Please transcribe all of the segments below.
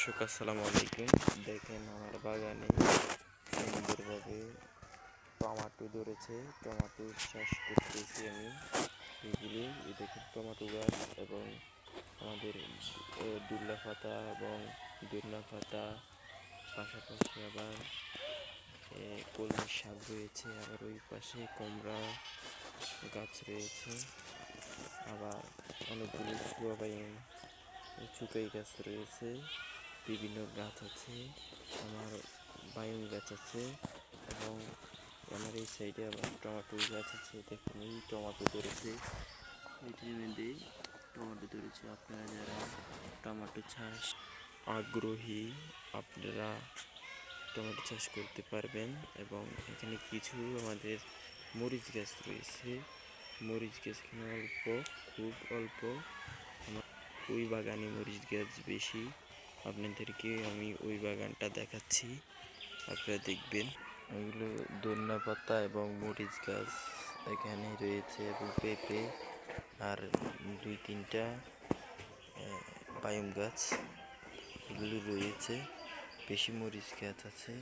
দর্শক আসসালামু আলাইকুম। দেখেন আমার বাগানে সুন্দরভাবে টমাটো ধরেছে। টমাটো চাষ করতেছি আমি এগুলি। দেখেন টমাটো গাছ এবং আমাদের দুল্লা পাতা এবং দুল্লা পাতা। পাশাপাশি আবার এ, কলমি শাক রয়েছে। আবার ওই পাশে কুমড়া গাছ রয়েছে। আবার অনেকগুলি জুয়াবাইন চুকাই গাছ রয়েছে। বিভিন্ন গাছ আছে, আমার বায়ুন গাছ আছে এবং আমার এই সাইডে আবার টমেটো গাছ আছে। দেখুন, এই টমেটো ধরেছে এটির মধ্যে টমেটো ধরেছে। আপনারা যারা টমেটো চাষ আগ্রহী, আপনারা টমেটো চাষ করতে পারবেন এবং এখানে কিছু আমাদের মরিচ গাছ রয়েছে। মরিচ গাছ এখানে অল্প, খুব অল্প। আমার ওই বাগানে মরিচ গাছ বেশি আপনাদেরকে আমি ওই বাগানটা দেখাচ্ছি। আপনারা দেখবেন। এগুলো ধন্যা পাতা এবং মরিচ গাছ এখানে রয়েছে এবং পেঁপে আর দুই তিনটা পায়ম গাছ এগুলো রয়েছে। বেশি মরিচ গাছ আছে,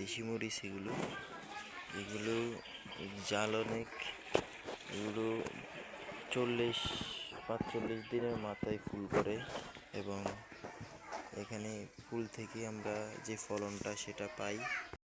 দেশি মরিচ এগুলো। এগুলো জাল অনেক। এগুলো চল্লিশ, পাঁচচল্লিশ দিনের মাথায় ফুল করে এবং এখানে ফুল থেকে আমরা যে ফলনটা সেটা পাই।